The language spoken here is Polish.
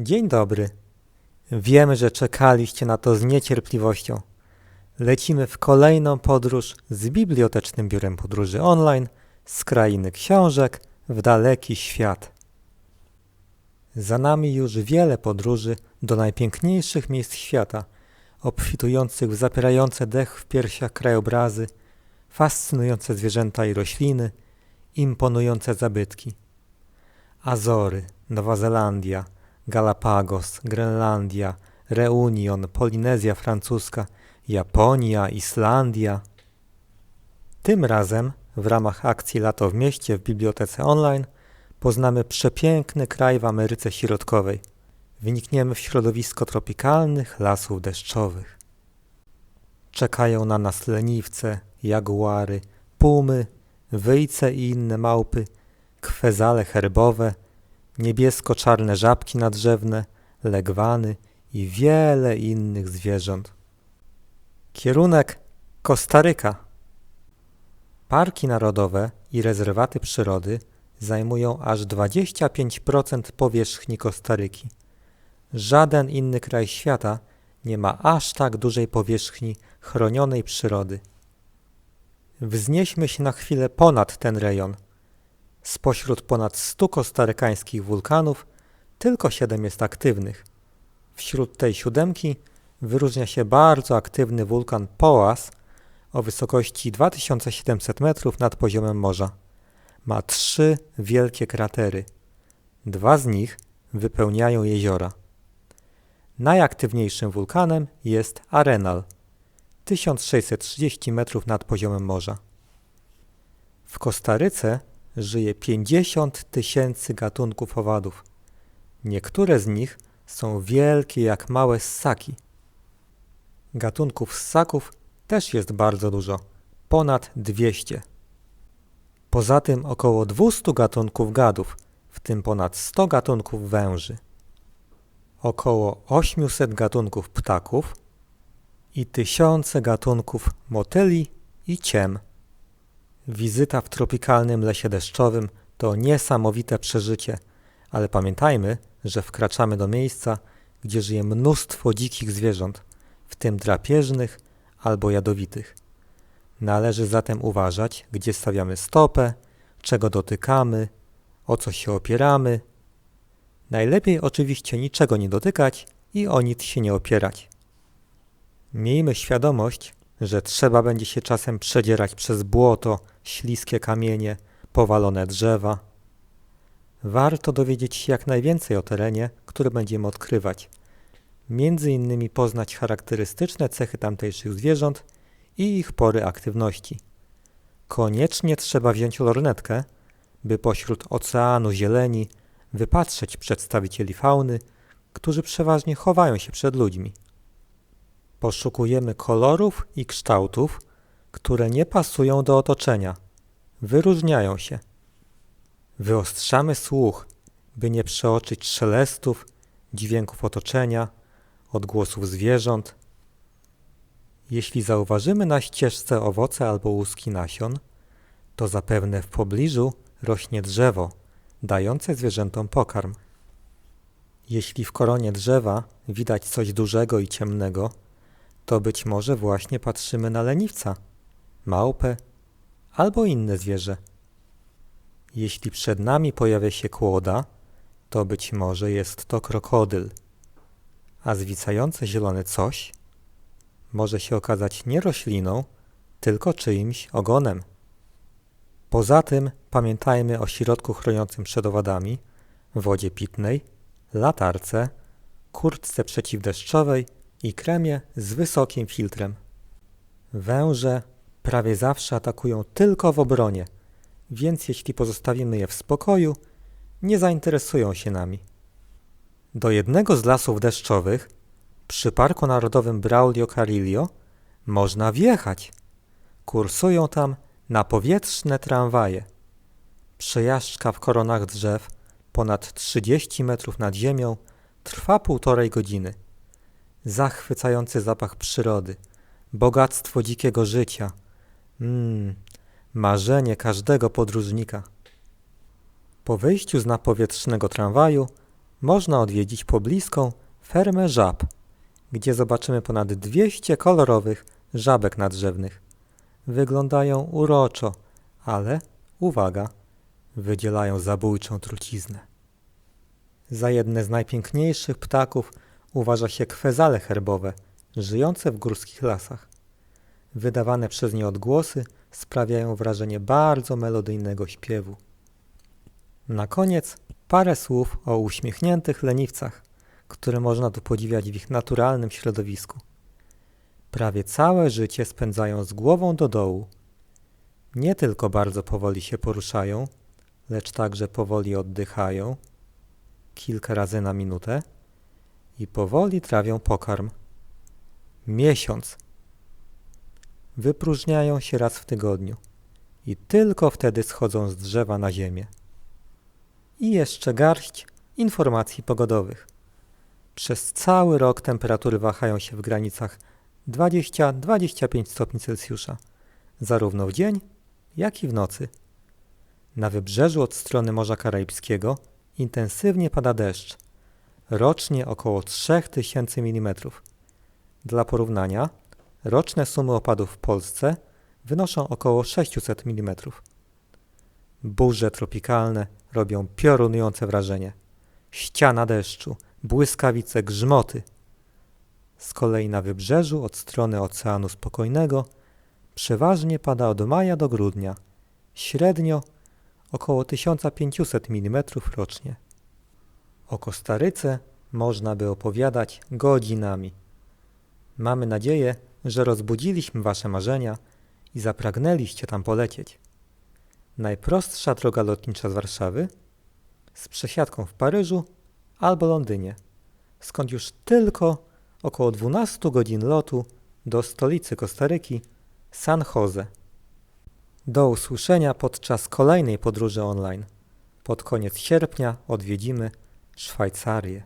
Dzień dobry. Wiemy, że czekaliście na to z niecierpliwością. Lecimy w kolejną podróż z Bibliotecznym Biurem Podróży Online z krainy książek w daleki świat. Za nami już wiele podróży do najpiękniejszych miejsc świata, obfitujących w zapierające dech w piersiach krajobrazy, fascynujące zwierzęta i rośliny, imponujące zabytki. Azory, Nowa Zelandia, Galapagos, Grenlandia, Reunion, Polinezja Francuska, Japonia, Islandia. Tym razem w ramach akcji Lato w mieście w bibliotece online poznamy przepiękny kraj w Ameryce Środkowej. Wnikniemy w środowisko tropikalnych lasów deszczowych. Czekają na nas leniwce, jaguary, pumy, wyjce i inne małpy, kwezale herbowe, niebiesko-czarne żabki nadrzewne, legwany i wiele innych zwierząt. Kierunek Kostaryka. Parki narodowe i rezerwaty przyrody zajmują aż 25% powierzchni Kostaryki. Żaden inny kraj świata nie ma aż tak dużej powierzchni chronionej przyrody. Wznieśmy się na chwilę ponad ten rejon. Spośród ponad 100 kostarykańskich wulkanów tylko 7 jest aktywnych. Wśród tej siódemki wyróżnia się bardzo aktywny wulkan Poas o wysokości 2700 metrów nad poziomem morza. Ma trzy wielkie kratery. Dwa z nich wypełniają jeziora. Najaktywniejszym wulkanem jest Arenal, 1630 metrów nad poziomem morza. W Kostaryce żyje 50 tysięcy gatunków owadów. Niektóre z nich są wielkie jak małe ssaki. Gatunków ssaków też jest bardzo dużo, ponad 200. Poza tym około 200 gatunków gadów, w tym ponad 100 gatunków węży. Około 800 gatunków ptaków i tysiące gatunków motyli i ciem. Wizyta w tropikalnym lesie deszczowym to niesamowite przeżycie, ale pamiętajmy, że wkraczamy do miejsca, gdzie żyje mnóstwo dzikich zwierząt, w tym drapieżnych albo jadowitych. Należy zatem uważać, gdzie stawiamy stopę, czego dotykamy, o co się opieramy. Najlepiej oczywiście niczego nie dotykać i o nic się nie opierać. Miejmy świadomość, że trzeba będzie się czasem przedzierać przez błoto, śliskie kamienie, powalone drzewa. Warto dowiedzieć się jak najwięcej o terenie, który będziemy odkrywać. Między innymi poznać charakterystyczne cechy tamtejszych zwierząt i ich pory aktywności. Koniecznie trzeba wziąć lornetkę, by pośród oceanu zieleni wypatrzeć przedstawicieli fauny, którzy przeważnie chowają się przed ludźmi. Poszukujemy kolorów i kształtów, które nie pasują do otoczenia, wyróżniają się. Wyostrzamy słuch, by nie przeoczyć szelestów, dźwięków otoczenia, odgłosów zwierząt. Jeśli zauważymy na ścieżce owoce albo łuski nasion, to zapewne w pobliżu rośnie drzewo, dające zwierzętom pokarm. Jeśli w koronie drzewa widać coś dużego i ciemnego, to być może właśnie patrzymy na leniwca, małpę albo inne zwierzę. Jeśli przed nami pojawia się kłoda, to być może jest to krokodyl, a zwicające zielone coś może się okazać nie rośliną, tylko czyimś ogonem. Poza tym pamiętajmy o środku chroniącym przed owadami, wodzie pitnej, latarce, kurtce przeciwdeszczowej i kremie z wysokim filtrem. Węże prawie zawsze atakują tylko w obronie, więc jeśli pozostawimy je w spokoju, nie zainteresują się nami. Do jednego z lasów deszczowych, przy Parku Narodowym Braulio Carillo, można wjechać. Kursują tam napowietrzne tramwaje. Przejażdżka w koronach drzew ponad 30 metrów nad ziemią trwa półtorej godziny zachwycający zapach przyrody, bogactwo dzikiego życia. Mmm, marzenie każdego podróżnika. Po wyjściu z napowietrznego tramwaju można odwiedzić pobliską fermę żab, gdzie zobaczymy ponad 200 kolorowych żabek nadrzewnych. Wyglądają uroczo, ale uwaga, wydzielają zabójczą truciznę. Za jedne z najpiękniejszych ptaków uważa się kwezale herbowe, żyjące w górskich lasach. Wydawane przez nie odgłosy sprawiają wrażenie bardzo melodyjnego śpiewu. Na koniec parę słów o uśmiechniętych leniwcach, które można tu podziwiać w ich naturalnym środowisku. Prawie całe życie spędzają z głową do dołu. Nie tylko bardzo powoli się poruszają, lecz także powoli oddychają, kilka razy na minutę i powoli trawią pokarm. Miesiąc. Wypróżniają się raz w tygodniu i tylko wtedy schodzą z drzewa na ziemię. I jeszcze garść informacji pogodowych. Przez cały rok temperatury wahają się w granicach 20-25 stopni Celsjusza, zarówno w dzień, jak i w nocy. Na wybrzeżu od strony Morza Karaibskiego intensywnie pada deszcz, rocznie około 3000 mm. Dla porównania, roczne sumy opadów w Polsce wynoszą około 600 mm. Burze tropikalne robią piorunujące wrażenie. Ściana deszczu, błyskawice, grzmoty. Z kolei na wybrzeżu od strony Oceanu Spokojnego przeważnie pada od maja do grudnia, średnio około 1500 mm rocznie. O Kostaryce można by opowiadać godzinami. Mamy nadzieję, że rozbudziliśmy Wasze marzenia i zapragnęliście tam polecieć. Najprostsza droga lotnicza z Warszawy z przesiadką w Paryżu albo Londynie, skąd już tylko około 12 godzin lotu do stolicy Kostaryki, San Jose. Do usłyszenia podczas kolejnej podróży online. Pod koniec sierpnia odwiedzimy Szwajcarię.